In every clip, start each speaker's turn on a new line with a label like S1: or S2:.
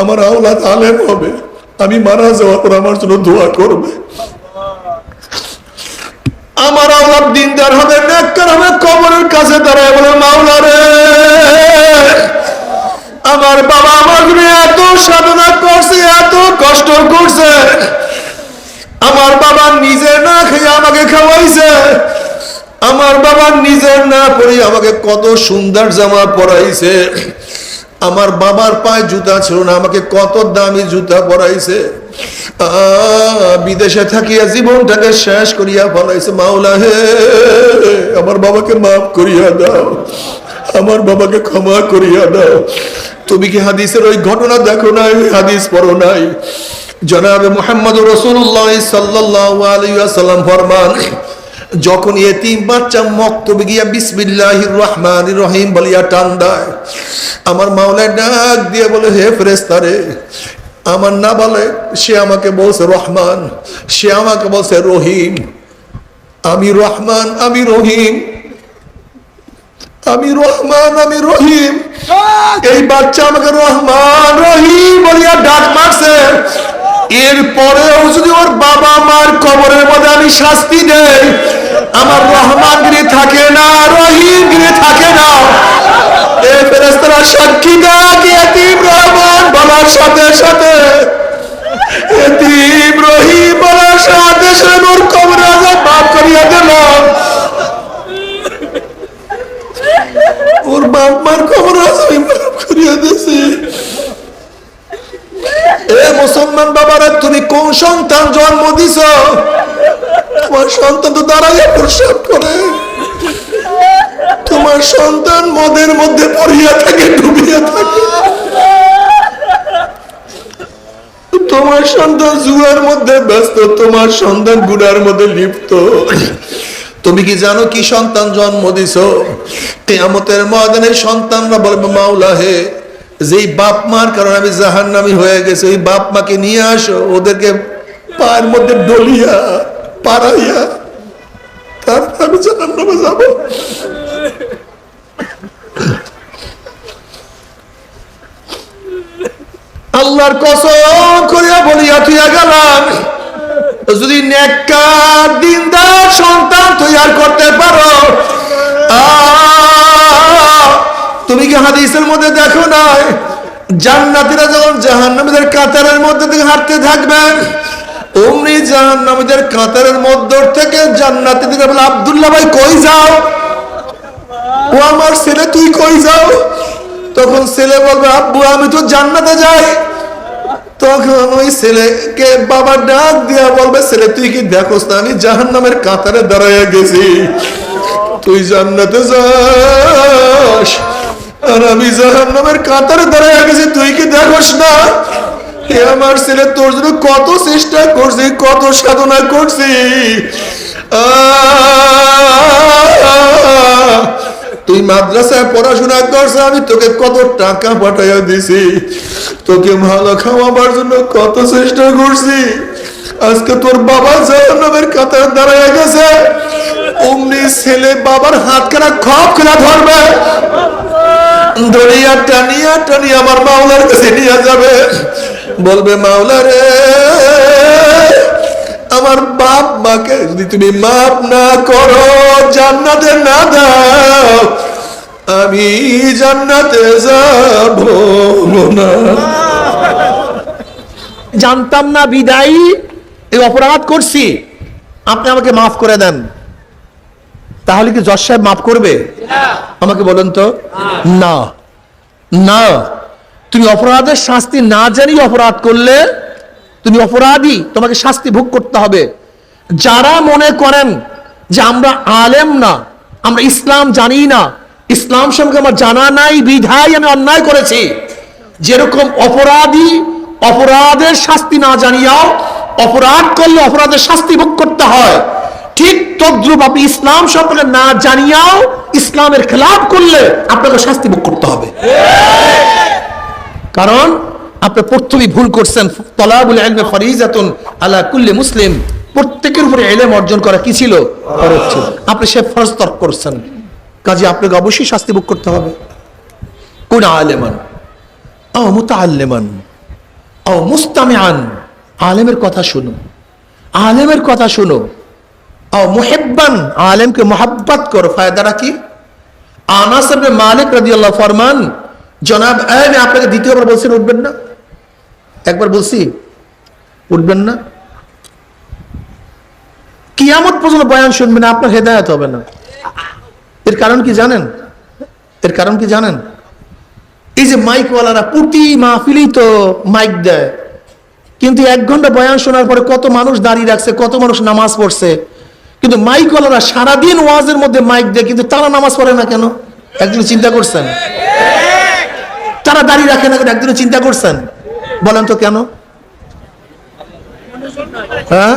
S1: আমার আওলাদ আলেম হবে। আমি মারা যাওয়ার পর আমার জন্য দোয়া করবে। আমার আওলাদ দিনদার হবে, নেককার হবে, কবরের কাছে দাঁড়ায় বলে, মাওলা রে, আমার বাবা আমার এত সাধনা করছে, এত কষ্ট করছে। আমার বাবা নিজে না খেয়ে আমাকে খাওয়াইছে। আমার বাবা নিজের না পরে আমাকে কত সুন্দর জামা পরাইছে। আমার বাবার পায়ে জুতা ছিল না, আমাকে কত দামি জুতা পরাইছে। বিদেশে থাকিয়া জীবনটাকে শেষ করিয়া ফলাইছে, মাওলা হে, আমার বাবাকে মাফ করিয়া দাও, আমার বাবাকে ক্ষমা করিয়া দাও। তুমি কি হাদিসের ওই ঘটনা দেখো নাই, হাদিস পড়ো নাই? জনাবে মোহাম্মদ রসুল্লাহ সাল্লাহ আলাইসাল্লাম ফরমান যখন এতিম বাচ্চা মক্তবে গিয়া বিসমিল্লাহির রহমান রহিম বলিয়া টান দেয়, আমার মাওলায় ডাক দিয়ে বলে, হে ফেরেস্তারে আমার না বলে, সে আমাকে বলছে রহমান, সে আমাকে বলছে রহিম। আমি রহমান, আমি রহিম। আমি রহমান, আমি রহিম। এই বাচ্চা আমাকে রহমান, রহিম বলিয়া ডাক মারছে। এরপরেও যদি ওর বাবা মার কবরের মধ্যে আমি শাস্তি দেই। আমার রহমান গিরি থাকে না, রহিম গিরি থাকে না সাক্ষী রহমান বলার সাথে সাথে। কবরে মাফ করিয়া দিলাম। ওর বাপ মার খবর আছে আমি মাফ করিয়া দিছি এ মুসলমান বাবারা, তুমি কোন সন্তান জন্ম দিছ? তোমার সন্তান তো দাঁড়াইয়া প্রসাব করে। তোমার সন্তান মদের মধ্যে পড়িয়া থাকে, ডুবিয়া থাকে। তোমার সন্তান জুয়ার মধ্যে ব্যস্ত, তোমার সন্তান গুড়ার মধ্যে লিপ্ত। তুমি কি জানো কি সন্তান জন্ম দিছ? কেয়ামতের ময়দানে সন্তানরা বলবে, মাওলা হে যেই বাপ মার কারণে আমি জাহান নামি হয়ে গেছে, ওই বাপ মাকে নিয়ে আসো, ওদেরকে পায়ের মধ্যে ডলিয়া, পাড়াইয়া, তারপর আমি জাহান নামে যাব। আল্লাহর কসম করিয়া বলিয়া তুইয়া গেলাম, যদি নেককার দিনদার সন্তান তৈয়ার করতে পারো হাদিসের মধ্যে দেখো নাই জান্নাতীরা যখন জাহান্নামীদের কাতারের মধ্যে থেকে হাঁটতে থাকবেন অমনি জাহান্নামীদের কাতারের মধ্য থেকে জান্নাতি দিকে বলে, আব্দুল্লাহ ভাই, কই যাও? ও আমার ছেলে, তুই কই যাও? তখন ছেলে বলবে, আব্বু, আমি তো জান্নাতে যাই। তখন ওই ছেলেকে বাবা ডাক দিয়া বলবে, ছেলে, তুই কি দেখোস না, আমি জাহান নামের কাতারে দাঁড়াইয়া গেছি। তুই জান্নাতে যাস। আর আমি জাহান নামের কাতারে দাঁড়াইয়া গেছি, তুই কি দেখোস না? হে আমার ছেলে, তোর জন্য কত চেষ্টা করছি, কত সাধনা করছি। তুই মাদ্রাসায় পড়াশোনা করছ, আমি তোকে কত টাকা পাঠাইয়া দিছি, তোকে ভালো খাওয়াবার জন্য কত চেষ্টা করছি। আজকে তোর বাবা জাহান্নামের কাতার দাঁড়ায় গেছে। অমনি ছেলে বাবার হাত খানা খপ খেলা ধরবে। ধরিয়া টানিয়া টানিয়া আমার মাওলার কাছে নিয়ে যাবে। বলবে মাওলা রে আমার বাপ মাকে যদি তুমি মাপ না করো, জান্নাতে না দাও, আমি জান্নাতে যাব না।
S2: জানতাম না বিদায়ী। এই অপরাধ করছি আপনি আমাকে মাফ করে দেন। তাহলে কি জজ সাহেব মাফ করবে? আমাকে বলেন তো। না। না। তুমি অপরাধের শাস্তি না জানি অপরাধ করলে তুমি অপরাধী তোমাকে শাস্তি ভোগ করতে হবে। যারা মনে করেন যে আমরা আলেম না আমরা ইসলাম জানি না ইসলাম সম্পর্কে আমার জানা নাই বিধায় আমি অন্যায় করেছি যেরকম অপরাধী অপরাধের শাস্তি না জানিয়াও অপরাধ করলে অপরাধের শাস্তি ভোগ করতে হয়। ঠিক তদ্রুপ আপনি ইসলাম সম্পর্কে না জানিয়াও ইসলামের খেলাফ করলে আপনাকে শাস্তি ভোগ করতে হবে। কারণ আপনি প্রথমেই ভুল করছেন, তলাবুল মুসলিম। প্রত্যেকের উপরে এলেম অর্জন করা কি ছিল? আপনি সে ফরজ তর্ক করছেন। কাজে আপনাকে অবশ্যই শাস্তি ভোগ করতে হবে। কোন আলেমান? আও মুতাআল্লিমান? ও মুস্তামে আন আলেমের কথা শুনো। আলেমের কথা শুনো। ও মুহেব্বান আলেমকে মোহাব্বত করো। ফায়দাটা কি? আনাস মালিক রাদিয়াল্লাহু ফরমান, জনাব আমি আপনাকে দ্বিতীয়বার বলছেন উঠবেন না। একবার বলছি, উঠবেন না। কিয়ামত পর্যন্ত বয়ান শুনবেন আপনার হেদায়েত হবে না। এর কারণ কি জানেন? এর কারণ কি জানেন? এই যে মাইকওয়ালারা প্রতি মাহফিলেই তো মাইক দেয়। কিন্তু এক ঘণ্টা বয়ান শোনার পরে কত মানুষ দাঁড়িয়ে রাখছে, কত মানুষ নামাজ পড়ছে। কিন্তু মাইকওয়ালারা সারাদিন ওয়াজের মধ্যে মাইক দেয়, কিন্তু তারা নামাজ পড়ে না কেন? একদিন চিন্তা করছেন? তারা দাঁড়িয়ে রাখে না কেন? একদিন চিন্তা করছেন? বলেন তো কেন? হ্যাঁ?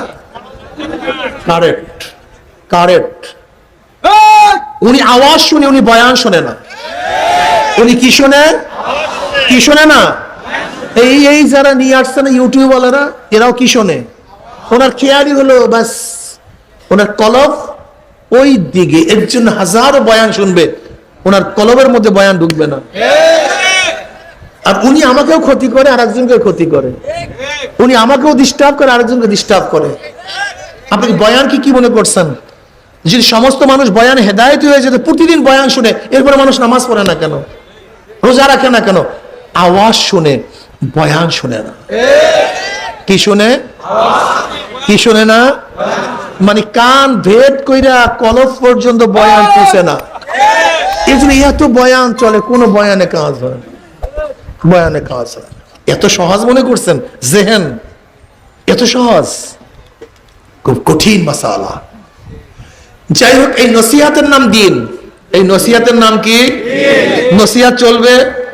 S2: কারেক্ট কারেক্ট উনি আওয়াজ শুনে, উনি বয়ান শোনে না। উনি কি শোনে? কি শোনে না? এই এই যারা নিয়ে আসছে না ইউটিউবওয়ালারা, এরাও কি শোনে? ওনার খেয়ালি হলো, বাস, ওনার কলব ওই দিকে, এর জন্য হাজারো বয়ান শুনবে। ওনার কলবের মধ্যে বয়ান ঢুকবে না। আর উনি আমাকেও ক্ষতি করে আর একজনকে ক্ষতি করে। উনি আমাকেও ডিস্টার্ব করে, আরেকজনকে ডিস্টার্ব করে। আপনি বয়ান কি কি মনে করছেন? যদি সমস্ত মানুষ বয়ান হেদায়ত হয়ে যেত, প্রতিদিন বয়ান শুনে, এরপরে মানুষ নামাজ পড়ে না কেন? রোজা রাখে না কেন? আওয়াজ শুনে। বয়ান শুনে না। কি শুনে? কি শুনে না? মানে কান ভেদ কইরা কলফ পর্যন্ত বয়ান পৌঁছে না। এত বয়ান চলে, কোনো বয়ানে কাজ হয় বয়ানে কাজ হয় এত সহজ মনে করছেন? জেহেন, এত সহজ? খুব কঠিন মাসালা। যাই হোক, এই নসিহাতের নাম দিন। এই নসিহাতের নাম কি? নসিহাত চলবে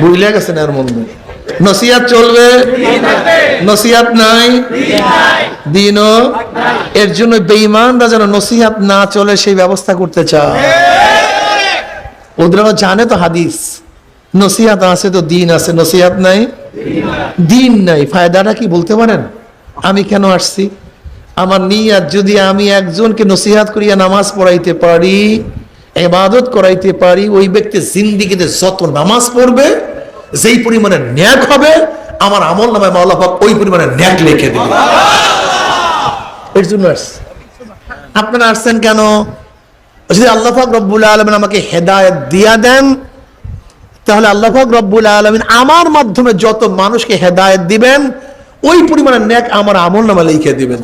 S2: বুঝলে গেছেন এর মধ্যে নসিহাত চলবে? নসিহাত নাই? দিনও? এর জন্য বেঈমানরা যেন নসিহাত না চলে, সেই ব্যবস্থা করতে চায়। ওদের জানে তো হাদিস। নসিহাত আছে তো দিন আছে, নসিহাত নাই? দিন নাই। ফায়দাটা কি বলতে পারেন? আমি কেন আসছি? আমার নিয়াত যদি আমি একজনকে নসিহাত করিয়া নামাজ পড়াইতে পারি এবাদত করাইতে পারি, ওই ব্যক্তি জিন্দিগিতে যত নামাজ পড়বে, যেই পরিমাণে ন্যাক হবে, আমার আমল নামে মাওলাফাক ওই পরিমাণে ন্যাক লিখে দেবে। এর জন্য আপনারা আসছেন কেন? যদি আল্লাহ পাক রব্বুল আলমিন আমাকে হেদায়ত দিয়া দেন, তাহলে আল্লাহ পাক রব্বুল আলমিন আমার মাধ্যমে যত মানুষকে হেদায়ত দিবেন, ওই পরিমাণে ন্যাক আমার আমল নামা লিখে দিবেন।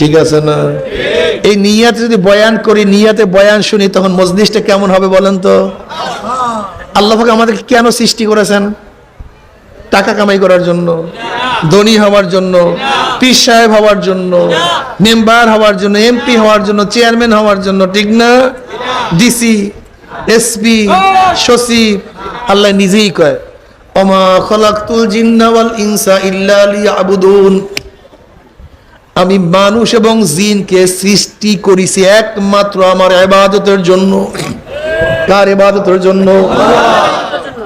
S2: ঠিক আছে না? এই নিয়াতে যদি বয়ান করি, নিয়াতে বয়ান শুনি, তখন মজলিসটা কেমন হবে বলেন তো? আল্লাহ পাক আমাদেরকে কেন সৃষ্টি করেছেন? টাকা কামাই করার জন্য, ধনী হওয়ার জন্য, পীর সাহেব হওয়ার জন্য, মেম্বার হওয়ার জন্য এমপি হওয়ার জন্য, চেয়ারম্যান হওয়ার জন্য, ঠিক না? ডিসি এসপি সচিব আল্লাহ নিজেই কয় অমা খলাকতুল জিন্না ওয়াল ইনসা ইল্লা লিয়াবুদুন। আমি মানুষ এবং জিনকে সৃষ্টি করেছি একমাত্র আমার ইবাদতের জন্য। কার ইবাদতের জন্য?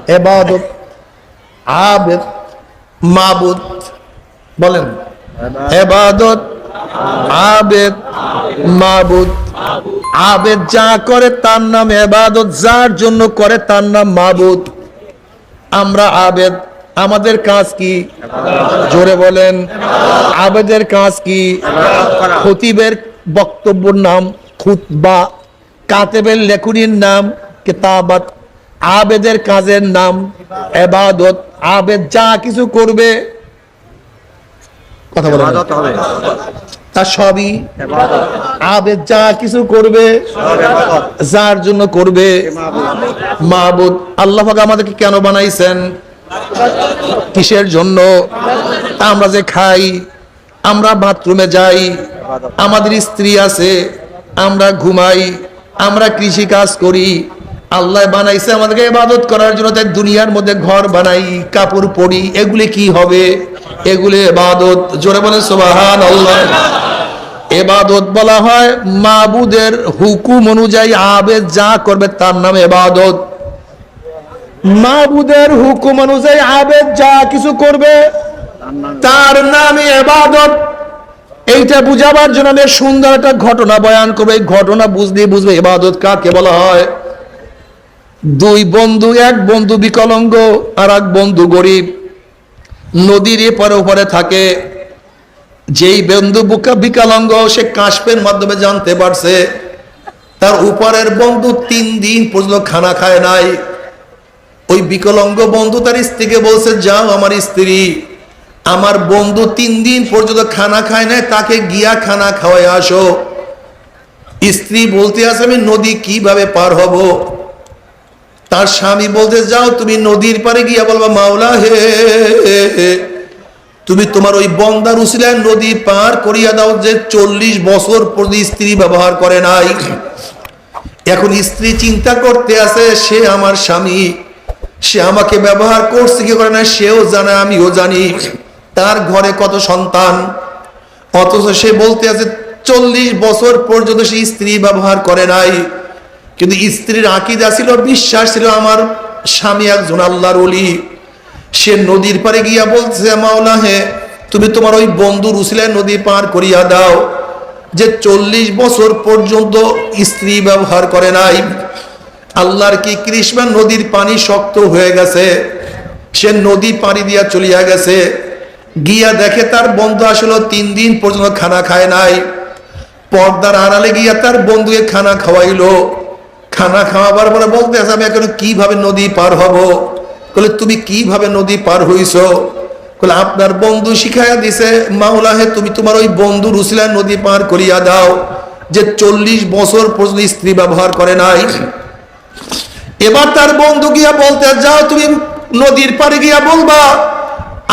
S2: ইবাদত। আবেদ। মাবুদ। বলেন। এবাদত আবেদ। মাবুদ। আবেদ যা করে তার নাম এবাদত যার জন্য করে তার নাম মাবুদ। আমরা আবেদ। আমাদের কাজ কি? জোরে বলেন। আবেদের কাজ কি? খতিবের বক্তব্যর নাম খুতবা কাতেবের লেখনির নাম কিতাবাত আবেদের কাজের নাম এবাদত। আবেদ যা কিছু করবে কথা বলেন। তা সবই আবেদ যা কিছু করবে যার জন্য করবে। মাহবুদ আল্লাহ আমাদেরকে কেন বানাইছেন? কিসের জন্য? আমরা যে খাই, আমরা বাথরুমে যাই, আমাদের স্ত্রী আছে, আমরা ঘুমাই, আমরা কৃষি কাজ করি, আল্লাহ বানাইছে আমাদেরকে ইবাদত করার জন্য, তাই দুনিয়ার মধ্যে ঘর বানাই, কাপড় পরি, এগুলি কি হবে? এগুলি ইবাদত। জোরে বলে সুবহান আল্লাহ এবাদত বলা হয়, মাবুদের হুকুম অনুযায়ী আবেদ যা করবে তার নাম এবাদত মাবুদের হুকুম অনুযায়ী আবেদ যা কিছু করবে, তার নামে এবাদত। এইটা বুঝাবার জন্য আমি সুন্দর একটা ঘটনা বয়ান করব। এই ঘটনা বুঝলে বুঝবে এবাদত কাকে বলা হয়। দুই বন্ধু, এক বন্ধু বিকলঙ্গ, আর এক বন্ধু গরিব। নদীর এপারে ওপারে থাকে। যেই বন্ধু বুকা বিকলাঙ্গ, সে কাশপের মাধ্যমে জানতে পারছে, তার উপরের বন্ধু তিন দিন পর্যন্ত খানা খায় নাই। ওই বিকলাঙ্গ বন্ধু তার স্ত্রীকে বলছে, যাও আমার স্ত্রী, আমার বন্ধু তিন দিন পর্যন্ত খানা খায় নাই, তাকে গিয়া খানা খাওয়াই আসো। স্ত্রী বলতে আছে, আমি নদী কীভাবে পার হব? তার স্বামী বলতে, যাও তুমি নদীর পারে গিয়া বলবা, মাওলা হে, তুমি তোমার ওই বন্দার উসিলায় নদী পার করিয়া দাও যে চল্লিশ বছর পর্যন্ত স্ত্রী ব্যবহার করে নাই। এখন স্ত্রী চিন্তা করতে আছে, সে আমার স্বামী। সে আমাকে ব্যবহার করছে, কি করে না, সেও জানে, আমিও জানি। তার ঘরে কত সন্তান, অথচ সে বলতে আছে, চল্লিশ বছর পর্যন্ত সে স্ত্রী ব্যবহার করে নাই। কিন্তু স্ত্রীর আকিদা ছিল, বিশ্বাস ছিল আমার স্বামী একজন আল্লাহর অলি সে নদীর পারে গিয়া বলছে মাওলা হে তুমি তোমার ওই বন্ধুর উসিলায় নদী পার করিয়া দাও, যে চল্লিশ বছর পর্যন্ত স্ত্রী ব্যবহার করে নাই। আল্লাহর কি কৃষ্ণা নদীর পানি শক্ত হয়ে গেছে? সে নদী পানি দিয়া চলিয়া গেছে। গিয়া দেখে তার বন্ধু আসলে, তিন দিন পর্যন্ত খানা খায় নাই। পর্দার আড়ালে গিয়া তার বন্ধুকে খানা খাওয়াইলো। খানা খাওয়াবার পরে বলতে আছে, আমি এখন কীভাবে নদী পার হব? বলে তুমি কীভাবে নদী পার হইছ? বলে আপনার বন্ধু শিখাইয়া দিছে, মাওলা হে, তুমি তোমার ওই বন্ধু রুসিলা নদী পার করিয়া দাও, যে চল্লিশ বছর পর্যন্ত স্ত্রী ব্যবহার করে নাই। এবার তার বন্ধু গিয়া বলতে, যাও তুমি নদীর পারে গিয়া বলবা,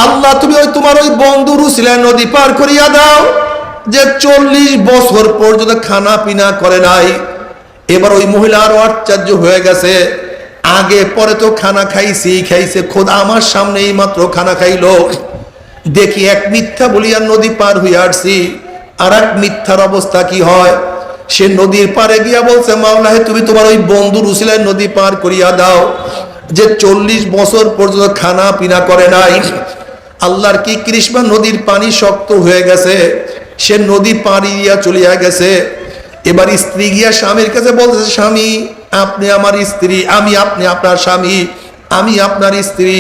S2: আল্লাহ তুমি ওই তোমার ওই বন্ধু রুসিলা নদী পার করিয়া দাও, যে চল্লিশ বছর পর্যন্ত খানা পিনা করে নাই। এবার ওই মহিলা আরও আশ্চর্য হয়ে গেছে। আগে পরে তো খানা খাইছি খাইছে, খোদ আমার সামনে এই মাত্র খানা খাইলো। দেখি এক মিথ্যা বলিয়া নদী পার হইয়া আসছি আর এক মিথ্যার অবস্থা কি হয়? সে নদীর পারে গিয়া বলছে মাওলাহে তুমি তোমার ওই বন্ধুর উসিলায় নদী পার করিয়া দাও, যে চল্লিশ বছর পর্যন্ত খানা পিনা করে নাই। আল্লাহর কি কৃষ্ণা নদীর পানি শক্ত হয়ে গেছে, সে নদী পাড়ি দিয়া চলিয়া গেছে। এবার স্ত্রী গিয়া স্বামীর কাছে বলতেছে, স্বামী, আপনি আমার স্ত্রী, আমি, আপনি আপনার স্বামী, আমি আপনার স্ত্রী।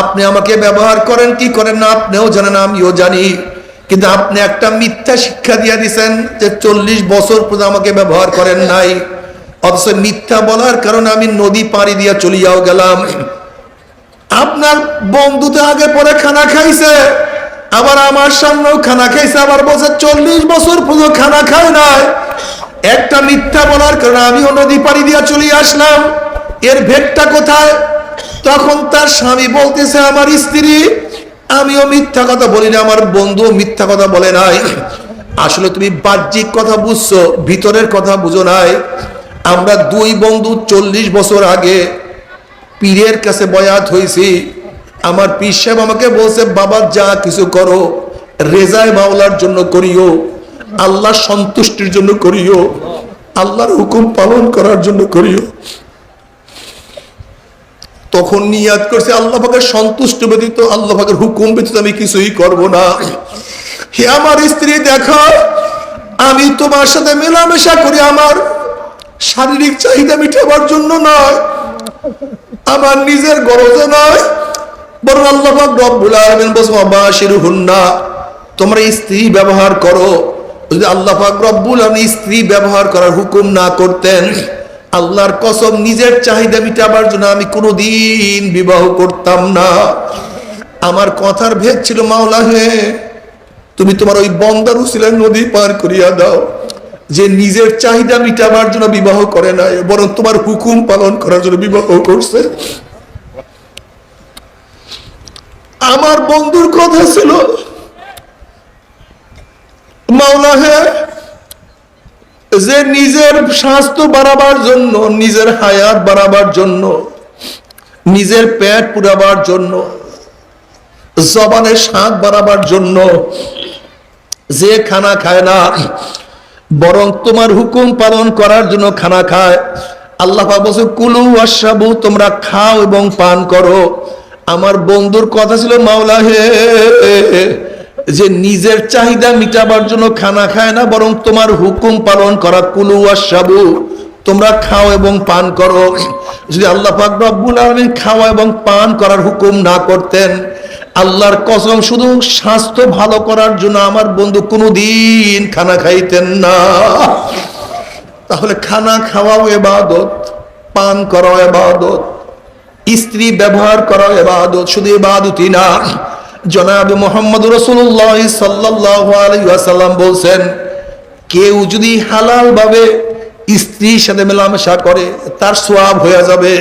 S2: আপনি আমাকে ব্যবহার করেন, কি করেন না, আপনিও জানেন, আমিও জানি। কিন্তু আপনি একটা মিথ্যা শিক্ষা দিয়া দিছেন যে চল্লিশ বছর পর্যন্ত আমাকে ব্যবহার করেন নাই। অথচ মিথ্যা বলার কারণে আমি নদী পাড়ি দিয়া চলিয়াও গেলাম। আপনার বন্ধু তো আগে পরে খানা খাইছে, আবার আমার সামনেও খানা খাইছে, আবার বলছে চল্লিশ বছর পর্যন্ত খানা খায় নাই। একটা মিথ্যা বলার কারণে আমিও নদী পাড়ি দিয়া চলে আসলাম। এর ভেটটা কোথায়? তখন তার স্বামী বলতেছে, আমার স্ত্রী আমিও মিথ্যা কথা বলি না, আমার বন্ধু মিথ্যা কথা বলে নাই। আসলে তুমি বাহ্যিক কথা বুঝছ, ভিতরের কথা বুঝো নাই। আমরা দুই বন্ধু চল্লিশ বছর আগে পীরের কাছে বয়াত হয়েছি। আমার পীর সাহেব আমাকে বলছে, বাবা, যা কিছু করো, রেজায় মাওলার জন্য করিও, আল্লাহ সন্তুষ্টির জন্য করিও, আল্লাহর হুকুম পালন করার জন্য করিও। তখন নিয়াদ করছে, আল্লাহ পাকের সন্তুষ্ট ব্যতীত, আল্লাহ পাকের হুকুম ব্যতীত আমি কিছুই করব না। হে আমার স্ত্রী, দেখা, আমি তোমার সাথে মেলামেশা করি, আমার শারীরিক চাহিদা মিটাবার জন্য নয়, আমার নিজের গরজে নয়, বরং আল্লাহ পাক রব্বুল আলামিন বলছে বাশিরুহুন্না তোমরা স্ত্রী ব্যবহার করো। যদি আল্লাহ পাক রব্বুল আলামিন স্ত্রী ব্যবহার করার হুকুম না করতেন আল্লাহর কসম, নিজের চাহিদা মিটাবার জন্য আমি কোনোদিন বিবাহ করতাম না। আমার কথার ভেদ ছিল, মাওলা হে, তুমি তোমার ওই বন্দার উসিলায় নদী পার করিয়া দাও। যে নিজের চাহিদা মিটাবার জন্য বিবাহ করে নাই, বরং তোমার হুকুম পালন করার জন্য বিবাহ করছে। আমার বন্ধুর কথা ছিল, মাওলা হে যে নিজের স্বাস্থ্য বাড়াবার জন্য, নিজের হায়াত বাড়াবার জন্য, নিজের পেট পুরাবার জন্য জবানের স্বাদ বাড়াবার জন্য যে খানা খায় না, বরং তোমার হুকুম পালন করার জন্য খানা খায়। আল্লাহ বলছে, কুলু আশাবু তোমরা খাও এবং পান করো। আমার বন্ধুর কথা ছিল মাওলা হে। যে নিজের চাহিদা মিটাবার জন্য খানা খায় না, বরং তোমার হুকুম পালন করা, কুলু আশাবু তোমরা খাও এবং পান করো। যদি আল্লাহ পাক আলামিন খাওয়া এবং পান করার হুকুম না করতেন, আল্লাহর কসম শুধু স্বাস্থ্য ভালো করার জন্য আমার বন্ধু কোনোদিন খানা খাইতেন না। তাহলে খানা খাওয়াও এবাদত, পান করাও এবাদত, স্ত্রী ব্যবহার করাও এবাদত, শুধু এবাদতই না জনাব মোহাম্মদ রসুল্লাহ সাল্লাহ আলাইসাল্লাম বলছেন, কেউ যদি হালাল ভাবে স্ত্রীর সাথে মেলামেশা করে, তার সোয়াব হয়ে যাবে।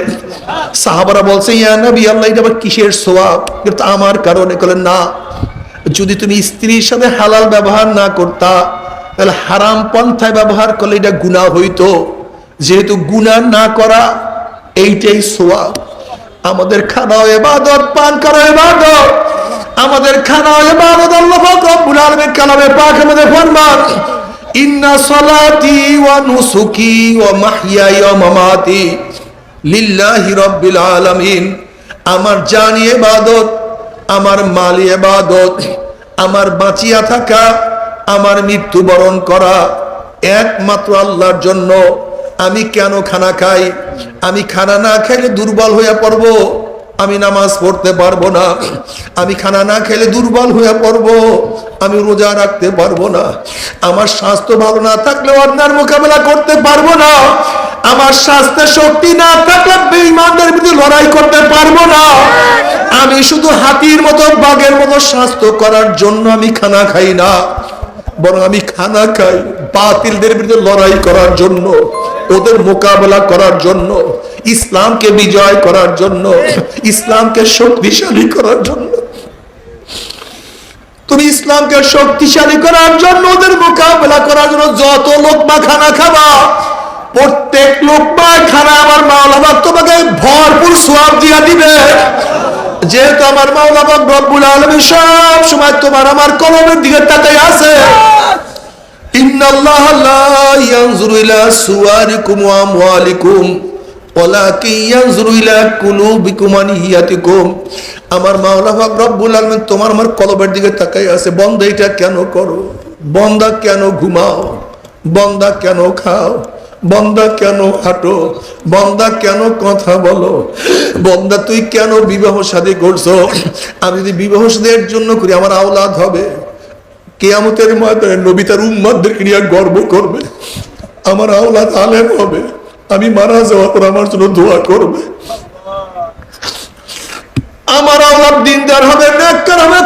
S2: সাহাবারা বলছে, ইয়া নবী আল্লাহ আবার কিসের সোয়াব? কিন্তু আমার কারণে। করলেন না, যদি তুমি স্ত্রীর সাথে হালাল ব্যবহার না করতা, তাহলে হারাম পন্থায় ব্যবহার করলে এটা গুণা হইতো। যেহেতু গুণা না করা, এইটাই সোয়াব। আমাদের খানাও এবাদত, পান করা এবাদত। আমাদের পাক আমাদের ওয়া মামাতি আমার জানি এবাদত আমার মালি এবাদত আমার বাঁচিয়া থাকা, আমার মৃত্যুবরণ করা একমাত্র আল্লাহর জন্য। আমি কেন খানা খাই? আমি খানা না খেলে দুর্বল হয়ে পড়ব। আমি নামাজ পড়তে পারব না। আমি খানা না খেলে দুর্বল হয়ে পড়ব। আমি রোজা রাখতে পারব না। আমার স্বাস্থ্য ভালো না থাকলে অন্যার মোকাবেলা করতে পারব না। আমার স্বাস্থ্যে শক্তি না থাকলে বেঈমানদের বিরুদ্ধে লড়াই করতে পারব না। আমি শুধু হাতির মতো, বাঘের মতো স্বাস্থ্য করার জন্য আমি খানা খাই না। বরং আমি খানা খাই বাতিলদের বিরুদ্ধে লড়াই করার জন্য। ওদের মোকাবেলা করার জন্য, ইসলামকে বিজয় করার জন্য, ইসলামকে শক্তিশালী করার জন্য। তুমি ইসলামকে শক্তিশালী করার জন্য ওদের মোকাবেলা করার জন্য যত লোকমা খানা খাবা, প্রত্যেক লোকমা খানা আমার মাওলানা তোমাকে ভরপুর সোয়াব দিয়া দিবে। যেহেতু আমার মাওলানা রব্বুল আলমী সব সময় তোমার আমার কলমের দিকে তাকাই আছে ওয়া নিয়াতিকুম আমার তোমার আমার কলবের দিকে তাকাই আছে, বন্দা এটা কেন করো? বন্দা কেন ঘুমাও? বন্দা কেন খাও? বন্দা কেন হাঁটো? বন্দা কেন কথা বলো? বন্দা, তুই কেন বিবাহ শাদী করছ? আমি যদি বিবাহ শাদীর জন্য করি, আমার আওলাদ হবে। কেয়ামতের ময়দানে নবী তার উম্মাদদেরকে নিয়ে গর্ব করবে। আমার আওলাদ আলেম হবে। আমি মারা যাওয়ার পর আমার জন্য দোয়া করবে। আমার আওলাদ দিনদার হবে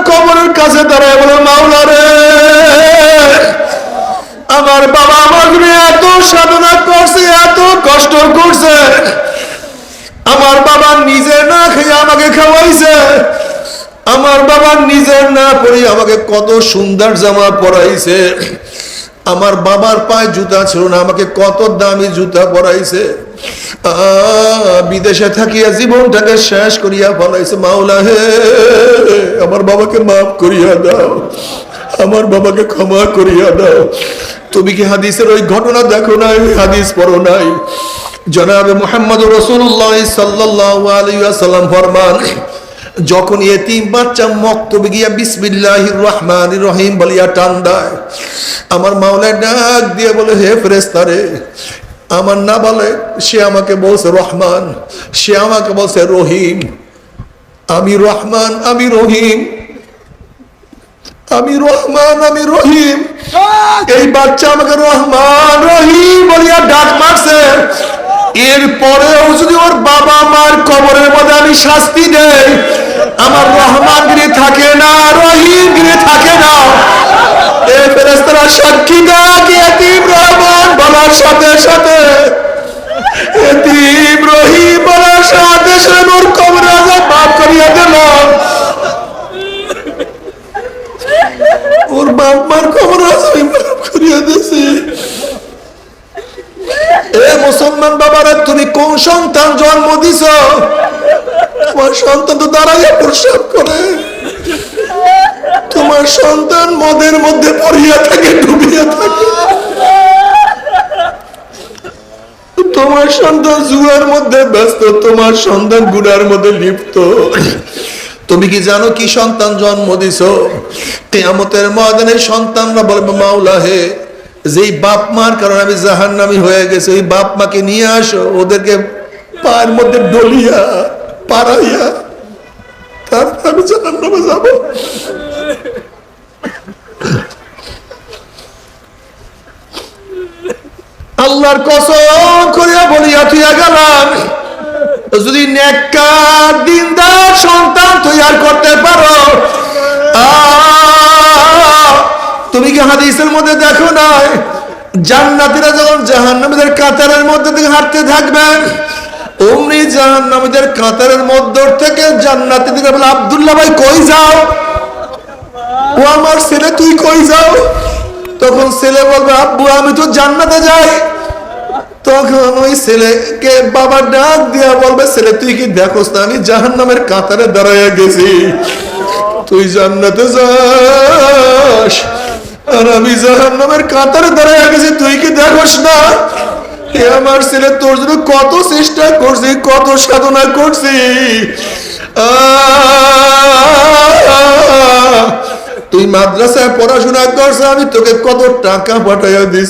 S2: কবরের কাছে দাঁড়ায় বলে মাওলা রে আমার বাবা আমার জন্য এত সাধনা করছে এত কষ্ট করছে আমার বাবা নিজে না খেয়ে আমাকে খাওয়াইছে আমার বাবা পরে আমাকে কত সুন্দর জামা পরাইছে। আমার বাবার পায়ে জুতা ছিল না, আমাকে কত দামি জুতা পরাইছে। বিদেশে থাকিয়া জীবনটাকে শেষ করিয়া ফলাইছে মাওলা হে। আমার বাবাকে মাফ করিয়া দাও। আমার বাবাকে ক্ষমা করিয়া দাও। তুমি কি হাদিসের ওই ঘটনা দেখো নাই হাদিস পড়ো নাই? জনাবে মোহাম্মদ রসুল্লাহ সাল্লাহ আলিয়া আলাইসাল্লাম ফরমান যখন এতিম বাচ্চা মক্তবে গিয়া বিসমিল্লাহ রহমান রহিম বলিয়া টান দেয় আমার মাওলায় ডাক দিয়ে বলে, হে ফেরেস্তারে আমার না বলে, সে আমাকে বলছে রহমান, সে আমাকে বলছে রহিম। আমি রহমান, আমি রহিম। আমি রহমান, আমি রহিম। এই বাচ্চা আমাকে রহমান, রহিম বলিয়া ডাক মারছে। এরপরেও যদি ওর বাবা মার কবরের মধ্যে আমি শাস্তি দেই আমার রহমান গিরি থাকে না, রহিম গিরি থাকে না। এই ফেরেস্তারা সাক্ষী রহমান বলার সাথে সাথে? সাথে করিয়া করিয়া দিছি। এ মুসলমান বাবারা, তুমি কোন সন্তান জন্ম দিছ? তোমার সন্তান তো দাঁড়াইয়া প্রসাব করে। তোমার সন্তান মদের মধ্যে পড়িয়া থাকে, ডুবিয়া থাকে। তোমার সন্তান জুয়ার মধ্যে ব্যস্ত, তোমার সন্তান গুনার মধ্যে লিপ্ত। তুমি কি জানো কি সন্তান জন্ম দিছ? কেয়ামতের ময়দানে সন্তানরা বলবে, মাওলা হে,
S1: যেই বাপ মার কারণে আমি জাহান্নামি হয়ে গেছি, ওই বাপ মাকে নিয়ে আসো, ওদেরকে পায়ের মধ্যে ডলিয়া। পাড়াইয়া তারপর আমি জাহান্নামে যাব। আল্লাহর কসম করিয়া বলিয়া তুইয়া গেলাম, যদি নেককার, দিনদার সন্তান তৈয়ার করতে পারো তুমি কি হাদিসের মধ্যে দেখো নাই? জান্নাতীরা যখন জাহান্নামীদের কাতারের মধ্যে থেকে হাঁটতে থাকবেন অমনি জাহান্নামীদের কাতারের মধ্য থেকে জান্নাতি দিকে বলে, আব্দুল্লাহ ভাই, কই যাও? ও আমার ছেলে, তুই কই যাও? তখন ছেলে বলবে, আব্বু, আমি তো জান্নাতে যাই। তখন ওই ছেলেকে বাবা ডাক দিয়া বলবে, ছেলে, তুই কি দেখোস না, আমি জাহান নামের কাতারে দাঁড়াইয়া গেছি। তুই জান্নাতে যাস, আর আমি জাহান নামের কাতারে দাঁড়াইয়া গেছি, তুই কি দেখোস না? এ আমার ছেলে তোর জন্য কত চেষ্টা করছি, কত সাধনা করছি। তুই মাদ্রাসায় পড়াশোনা করছ, আমি তোকে কত টাকা পাঠাইয়া দিস